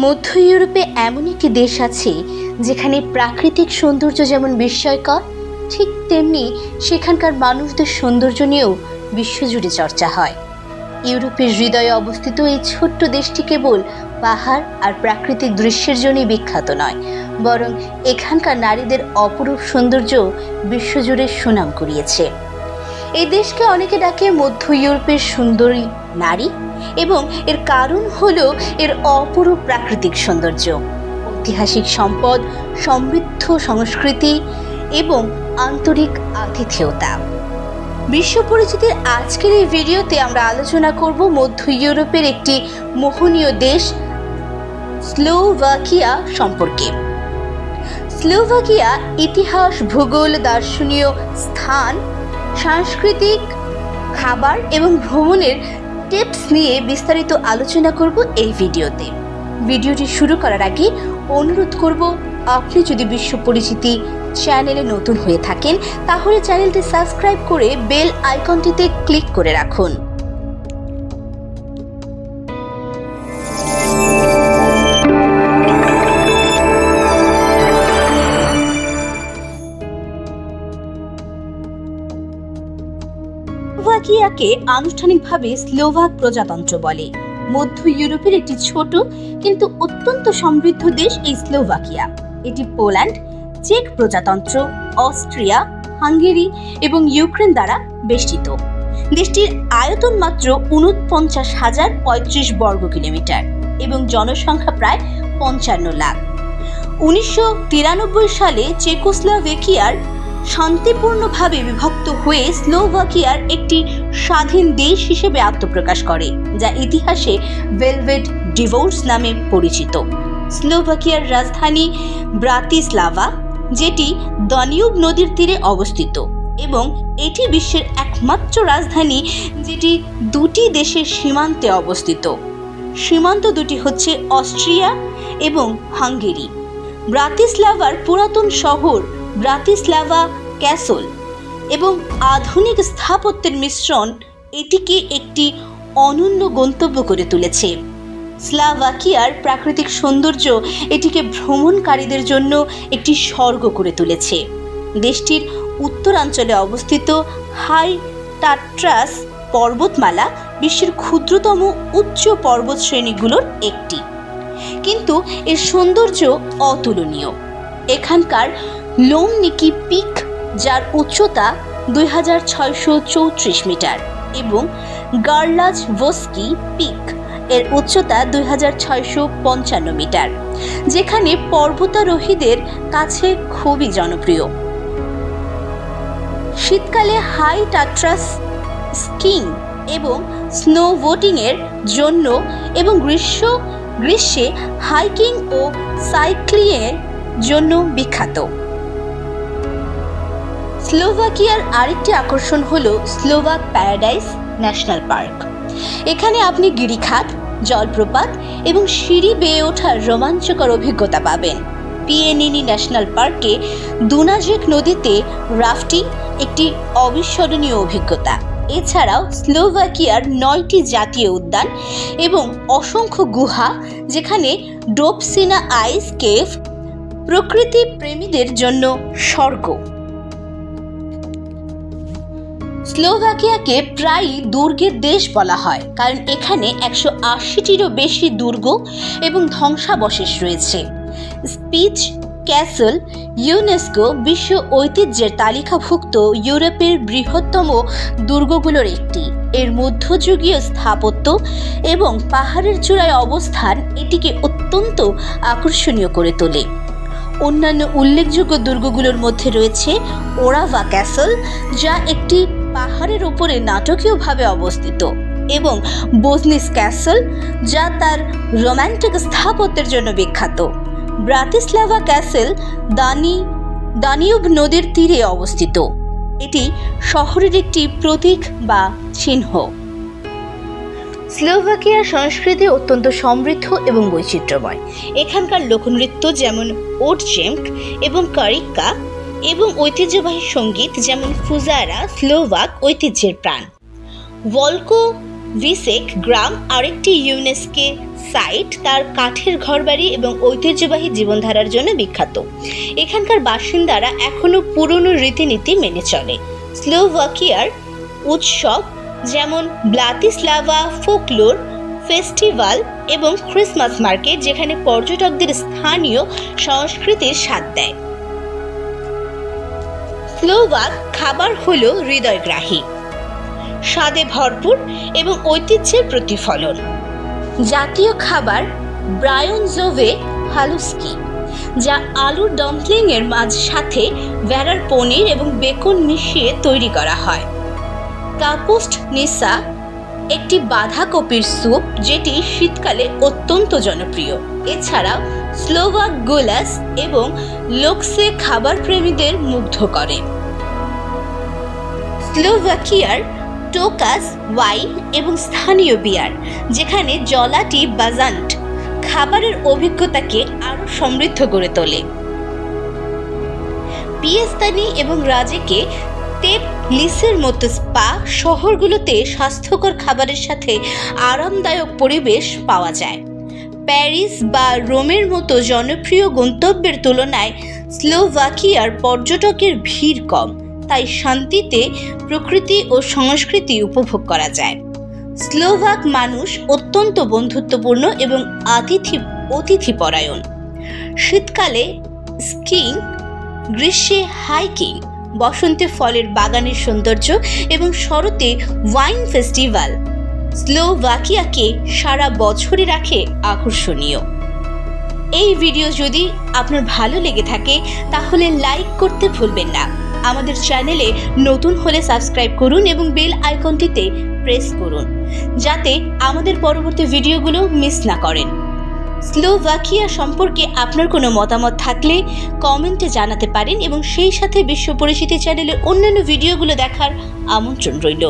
মধ্য ইউরোপে এমন একটি দেশ আছে যেখানে প্রাকৃতিক সৌন্দর্য যেমন বিস্ময়কর, ঠিক তেমনি সেখানকার মানুষদের সৌন্দর্য নিয়েও বিশ্বজুড়ে চর্চা হয়। ইউরোপের হৃদয়ে অবস্থিত এই ছোট্ট দেশটি কেবল পাহাড় আর প্রাকৃতিক দৃশ্যের জন্যই বিখ্যাত নয়, বরং এখানকার নারীদের অপরূপ সৌন্দর্য বিশ্বজুড়ে সুনাম কুড়িয়েছে এই দেশকে অনেকে ডাকে মধ্য ইউরোপের সুন্দরী নারী। এবং এর কারণ হল এর অপরূপ প্রাকৃতিক সৌন্দর্য, ঐতিহাসিক সম্পদ, সমৃদ্ধ সংস্কৃতি এবং আন্তরিক আতিথেয়তা। বিশ্ব পরিচিতির আজকের এই ভিডিওতে আমরা আলোচনা করব মধ্য ইউরোপের একটি মোহনীয় দেশ, স্লোভাকিয়া সম্পর্কে। স্লোভাকিয়া ইতিহাস, ভূগোল, দার্শনীয় স্থান, সাংস্কৃতিক খাবার এবং ভ্রমণের টিপস নিয়ে বিস্তারিত আলোচনা করব এই ভিডিওতে। ভিডিওটি শুরু করার আগে অনুরোধ করব, আপনি যদি বিশ্ব পরিচিতি চ্যানেলে নতুন হয়ে থাকেন, তাহলে চ্যানেলটি সাবস্ক্রাইব করে বেল আইকনটিতে ক্লিক করে রাখুন। স্লোভাকিয়াকে আনুষ্ঠানিকভাবে স্লোভাক প্রজাতন্ত্র বলে। মধ্য ইউরোপের একটি ছোট কিন্তু অত্যন্ত সমৃদ্ধ দেশ এই স্লোভাকিয়া। এটি পোল্যান্ড, চেক প্রজাতন্ত্র, অস্ট্রিয়া, হাঙ্গেরি এবং ইউক্রেন দ্বারা বেষ্টিত। দেশটির আয়তন মাত্র উনপঞ্চাশ হাজার পঁয়ত্রিশ বর্গ কিলোমিটার এবং জনসংখ্যা প্রায় পঞ্চান্ন লাখ। উনিশশো তিরানব্বই সালে চেকোস্লোভেকিয়ার শান্তিপূর্ণভাবে বিভক্ত হয়ে স্লোভাকিয়ার একটি স্বাধীন দেশ হিসেবে আত্মপ্রকাশ করে, যা ইতিহাসে ভেলভেট ডিভোর্স নামে পরিচিত। স্লোভাকিয়ার রাজধানী ব্রাতিস্লাভা, যেটি দনিউব নদীর তীরে অবস্থিত, এবং এটি বিশ্বের একমাত্র রাজধানী যেটি দুটি দেশের সীমান্তে অবস্থিত। সীমান্ত দুটি হচ্ছে অস্ট্রিয়া এবং হাঙ্গেরি। ব্রাতিস্লাভার পুরাতন শহর ব্রাতিস্লাভা ক্যাসল এবং আধুনিক স্থাপত্যের মিশ্রণ এটিকে একটি অনন্য গন্তব্য করে তুলেছে। স্লাভাকিয়ার প্রাকৃতিক সৌন্দর্য এটিকে ভ্রমণকারীদের জন্য একটি স্বর্গ করে তুলেছে। দেশটির উত্তরাঞ্চলে অবস্থিত হাই টাট্রাস পর্বতমালা বিশ্বের ক্ষুদ্রতম উচ্চ পর্বত শ্রেণীগুলোর একটি। কিন্তু এর সৌন্দর্য অতুলনীয়। এখানকার লোমনিকি পিক, যার উচ্চতা দুই হাজার ছয়শো চৌত্রিশ মিটার, এবং গার্লাজ ভস্কি পিক, এর উচ্চতা দুই হাজার ছয়শো পঞ্চান্ন মিটার, যেখানে পর্বতারোহীদের কাছে খুবই জনপ্রিয়। শীতকালে হাই টাট্রাস স্কিং এবং স্নো বোটিংয়ের জন্য এবং গ্রীষ্ম, গ্রীষ্মে হাইকিং ও সাইক্লিংয়ের জন্য বিখ্যাত। স্লোভাকিয়ার আরেকটি আকর্ষণ হল স্লোভাক প্যারাডাইস ন্যাশনাল পার্ক। এখানে আপনি গিরিখাত, জলপ্রপাত এবং সিঁড়ি বেয়ে ওঠার রোমাঞ্চকর অভিজ্ঞতা পাবেন। পিএনএনি ন্যাশনাল পার্কে দুনাজেক নদীতে রাফটিং একটি অবিস্মরণীয় অভিজ্ঞতা। এছাড়াও স্লোভাকিয়ার নয়টি জাতীয় উদ্যান এবং অসংখ্য গুহা, যেখানে ডোপসিনা আইস কেভ প্রকৃতি প্রেমীদের জন্য স্বর্গ। স্লোভাকিয়াকে প্রায়ই দুর্গের দেশ বলা হয়, কারণ এখানে একশো আশিটিরও বেশি দুর্গ এবং ধ্বংসাবশেষ রয়েছে। স্পিচ ক্যাসল ইউনেস্কো বিশ্ব ঐতিহ্যের তালিকাভুক্ত ইউরোপের বৃহত্তম দুর্গগুলোর একটি। এর মধ্যযুগীয় স্থাপত্য এবং পাহাড়ের চূড়ায় অবস্থান এটিকে অত্যন্ত আকর্ষণীয় করে তোলে। অন্যান্য উল্লেখযোগ্য দুর্গগুলোর মধ্যে রয়েছে ওরাভা ক্যাসল, যা একটি পাহাড়ের উপরে নাটকীয়ভাবে অবস্থিত এবং বোজনিস ক্যাসল, যা তার রোম্যান্টিক স্থাপত্যের জন্য বিখ্যাত। ব্রাতিস্লাভা ক্যাসেল দানি, দানিউব নদীর তীরে অবস্থিত। এটি শহরের একটি প্রতীক বা চিহ্ন। স্লোভাকিয়ার সংস্কৃতি অত্যন্ত সমৃদ্ধ এবং বৈচিত্র্যময়। এখানকার লোকনৃত্য যেমন ওট ওটজেমক এবং কারিক্কা এবং ঐতিহ্যবাহী সংগীত যেমন ফুজারা, স্লোভাক ঐতিহ্যের প্রাণ। ভলকো, ভিসেক, গ্রাম আরেকটি ইউনেস্কে সাইট, তার কাঠের ঘরবাড়ি এবং ঐতিহ্যবাহী জীবনধারার জন্য বিখ্যাত। এখানকার বাসিন্দারা এখনও পুরনো রীতিনীতি মেনে চলে। স্লোভাকিয়ার উৎসব যেমন ব্লাতিস্লাভা, ফোকলোর ফেস্টিভ্যাল এবং ক্রিসমাস মার্কেট, যেখানে পর্যটকদের স্থানীয় সংস্কৃতির স্বাদ দেয়। স্লোভাক খাবার হলো হৃদয়গ্রাহী। স্বাদে ভরপুর এবং ঐতিহ্যের প্রতিফলন। জাতীয় খাবার ব্রায়নজোভে হালুস্কি, যা আলুর ডাম্পলিংয়ের মাঝ সাথে ভেড়ার পনির এবং বেকন মিশিয়ে তৈরি করা হয়। কাপুস্ট নিসা একটি বাঁধাকপির স্যুপ, যেটি শীতকালে অত্যন্ত জনপ্রিয়। এছাড়াও স্লোভাক গোলাস এবং লোকসে খাবার প্রেমীদের মুগ্ধ করে। স্লোভাকিয়ার টোকাস ওয়াইন এবং স্থানীয় বিয়ার, যেখানে জলাটি বাজান্ট খাবারের অভিজ্ঞতাকে আরও সমৃদ্ধ করে তোলে। পিয়েস্তানি এবং রাজেকে তেপ লিসের মতো স্পা শহরগুলোতে স্বাস্থ্যকর খাবারের সাথে আরামদায়ক পরিবেশ পাওয়া যায়। প্যারিস বা রোমের মতো জনপ্রিয় গন্তব্যের তুলনায় স্লোভাকিয়ার পর্যটকের ভিড় কম, তাই শান্তিতে প্রকৃতি ও সংস্কৃতি উপভোগ করা যায়। স্লোভাক মানুষ অত্যন্ত বন্ধুত্বপূর্ণ এবং আতিথি, অতিথিপরায়ণ। শীতকালে স্কিং গ্রীষ্মে হাইকিং, বসন্তে ফলের বাগানের সৌন্দর্য এবং শরতে ওয়াইন ফেস্টিভ্যাল স্লোভাকিয়াকে সারা বছরই রাখে আকর্ষণীয়। এই ভিডিও যদি আপনার ভালো লেগে থাকে, তাহলে লাইক করতে ভুলবেন না। আমাদের চ্যানেলে নতুন হলে সাবস্ক্রাইব করুন এবং বেল আইকনটিতে প্রেস করুন, যাতে আমাদের পরবর্তী ভিডিওগুলো মিস না করেন। স্লোভাকিয়া সম্পর্কে আপনার কোনো মতামত থাকলে কমেন্টে জানাতে পারেন এবং সেই সাথে বিশ্ব পরিচিতি চ্যানেলের অন্যান্য ভিডিওগুলো দেখার আমন্ত্রণ রইল।